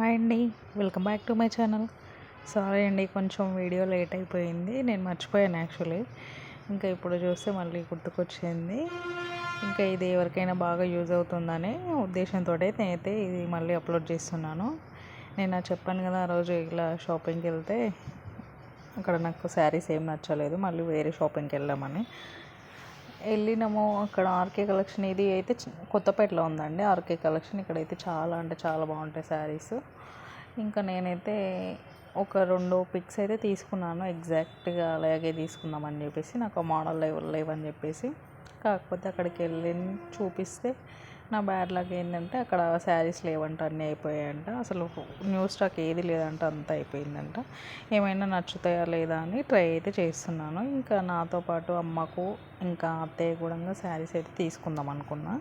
Hi అండి. Welcome back to my channel sorry అండి కొంచెం వీడియో లేట్ అయిపోయింది. నేను మర్చిపోయాను యాక్చువల్లీ ఇంకా ఇప్పుడు చూస్తే మళ్ళీ గుర్తుకొచ్చింది. ఇంకా ఇది ఎవరికైనా బాగా యూజ్ అవుతుందనే ఉద్దేశంతో నేనైతే ఇది మళ్ళీ అప్లోడ్ చేస్తున్నాను. నేను చెప్పాను కదా ఆ రోజు ఇలా షాపింగ్కి వెళ్తే అక్కడ నాకు శారీస్ ఏం నచ్చలేదు. మళ్ళీ వేరే షాపింగ్కి వెళ్ళామని. వెళ్ళినాము. అక్కడ ఆర్కే కలెక్షన్ ఇది అయితే కొత్తపేటలో ఉందండి. ఆర్కే కలెక్షన్ ఇక్కడైతే చాలా అంటే చాలా బాగుంటాయి శారీస్. ఇంకా నేనైతే ఒక రెండు పిక్స్ అయితే తీసుకున్నాను. ఎగ్జాక్ట్గా అలాగే తీసుకుందామని చెప్పేసి నాకు మోడల్ లేవని చెప్పేసి. కాకపోతే అక్కడికి వెళ్ళి చూపిస్తే నా బ్యాడ్ లక్ ఏంటంటే అక్కడ శారీస్ లేవంట అన్నీ అయిపోయాయంట. అసలు న్యూ స్టాక్ ఏది లేదంట అంతా అయిపోయిందంట. ఏమైనా నచ్చుతాయా లేదా అని ట్రై అయితే చేస్తున్నాను. ఇంకా నాతో పాటు అమ్మకు ఇంకా అత్తయ్య కూడా శారీస్ అయితే తీసుకుందాం అనుకున్నా.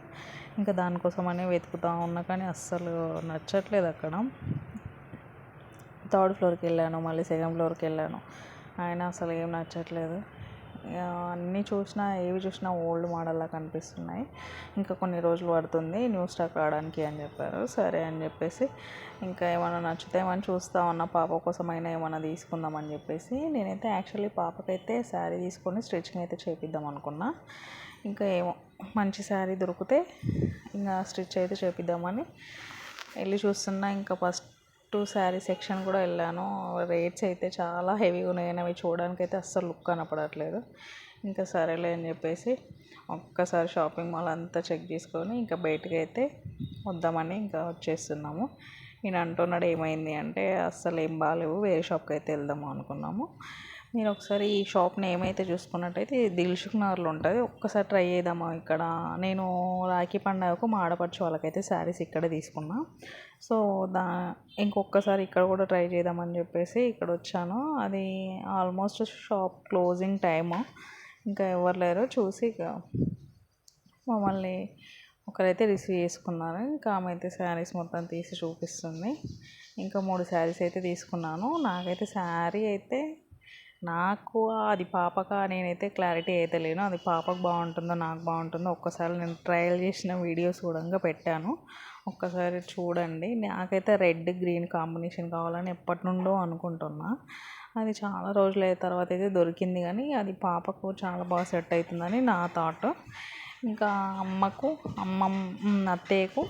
ఇంకా దానికోసమనే వెతుకుతా ఉన్నా కానీ అస్సలు నచ్చట్లేదు అక్కడ. థర్డ్ ఫ్లోర్కి వెళ్ళాను మళ్ళీ సెకండ్ ఫ్లోర్కి వెళ్ళాను. ఆయన అసలు ఏం నచ్చట్లేదు. అన్నీ చూసినా ఏవి చూసినా ఓల్డ్ మోడల్లా కనిపిస్తున్నాయి. ఇంకా కొన్ని రోజులు పడుతుంది న్యూ స్టాక్ రావడానికి అని చెప్పారు. సరే అని చెప్పేసి ఇంకా ఏమైనా నచ్చుతాయేమని చూస్తా ఉన్న పాప కోసమైనా ఏమైనా తీసుకుందామని చెప్పేసి నేనైతే యాక్చువల్లీ పాపకైతే శారీ తీసుకొని స్టిచ్చింగ్ అయితే చేపిద్దాం అనుకున్నా. ఇంకా ఏమో మంచి శారీ దొరికితే ఇంకా స్టిచ్ అయితే చేపిద్దామని వెళ్ళి చూస్తున్నా. ఇంకా ఫస్ట్ టూ శారీ సెక్షన్ కూడా వెళ్ళాను. రేట్స్ అయితే చాలా హెవీగా ఉన్నాయి. అవి చూడడానికి అయితే అస్సలు లుక్ కనపడట్లేదు. ఇంకా సరేలే అని చెప్పేసి ఒక్కసారి షాపింగ్ మాల్ అంతా చెక్ చేసుకొని ఇంకా బయటకు అయితే వద్దామని ఇంకా వచ్చేస్తున్నాము. నేను అంటున్నాడు ఏమైంది? అంటే అస్సలు ఏం బాగాలేవు వేరే షాప్కి అయితే వెళ్దాము అనుకున్నాము. మీరు ఒకసారి ఈ షాప్ నేమ్ అయితే చూసుకున్నట్టయితే దిల్షుక్ నగర్లో ఉంటుంది. ఒక్కసారి ట్రై చేద్దామా ఇక్కడ? నేను రాఖీ పండగకు మా ఆడపడుచు వాళ్ళకైతే శారీస్ ఇక్కడే తీసుకున్నా. సో దా ఇంకొకసారి ఇక్కడ కూడా ట్రై చేద్దామని చెప్పేసి ఇక్కడ వచ్చాను. అది ఆల్మోస్ట్ షాప్ క్లోజింగ్ టైము. ఇంకా ఎవరు లేరు చూసి ఇక మమ్మల్ని ఒకరైతే రిసీవ్ చేసుకున్నారు. ఇంకా ఆమె అయితే శారీస్ మొత్తం తీసి చూపిస్తుంది. ఇంకా మూడు శారీస్ అయితే తీసుకున్నాను. నాకైతే శారీ అయితే నాకు అది పాపక నేనైతే క్లారిటీ అయితే లేను. అది పాపకు బాగుంటుందో నాకు బాగుంటుందో ఒక్కసారి నేను ట్రయల్ చేసిన వీడియోస్ కూడా పెట్టాను. ఒక్కసారి చూడండి. నాకైతే రెడ్ గ్రీన్ కాంబినేషన్ కావాలని ఎప్పటి నుండో అనుకుంటున్నా. అది చాలా రోజుల తర్వాత అయితే దొరికింది కానీ అది పాపకు చాలా బాగా సెట్ అవుతుందని నా థాట్. ఇంకా అమ్మకు అమ్మమ్మ అత్తయ్యకు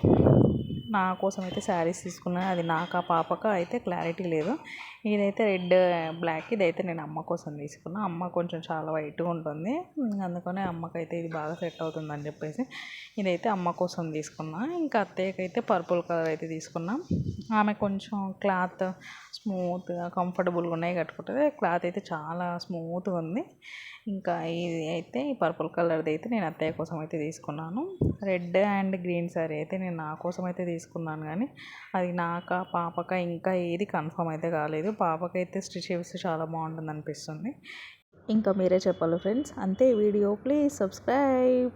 నా కోసం అయితే శారీస్ తీసుకున్నాను అది నాకు ఆ అయితే క్లారిటీ లేదు. ఇదైతే రెడ్ బ్లాక్ ఇదైతే నేను అమ్మ కోసం తీసుకున్నా. అమ్మ కొంచెం చాలా వైట్గా ఉంటుంది. అందుకనే అమ్మకైతే ఇది బాగా సెట్ అవుతుందని చెప్పేసి ఇదైతే అమ్మ కోసం తీసుకున్నా. ఇంకా అత్తయ్యకి అయితే పర్పుల్ కలర్ అయితే తీసుకున్నాం. ఆమె కొంచెం క్లాత్ స్మూత్గా కంఫర్టబుల్గా ఉన్నాయి కట్టుకుంటుంది. క్లాత్ అయితే చాలా స్మూత్గా ఉంది. ఇంకా ఇది అయితే ఈ పర్పుల్ కలర్ది అయితే నేను అత్తయ్య కోసం అయితే తీసుకున్నాను. రెడ్ అండ్ గ్రీన్ సారీ అయితే నేను నా కోసం అయితే తీసుకున్నాను కానీ అది నాక పాపక ఇంకా ఏది కన్ఫర్మ్ అయితే కాలేదు. పాపకైతే స్టిచ్ చేస్తే చాలా బాగుంటుంది అనిపిస్తుంది ఇంకా మీరే చెప్పాలి ఫ్రెండ్స్. అంతే వీడియో. Please subscribe.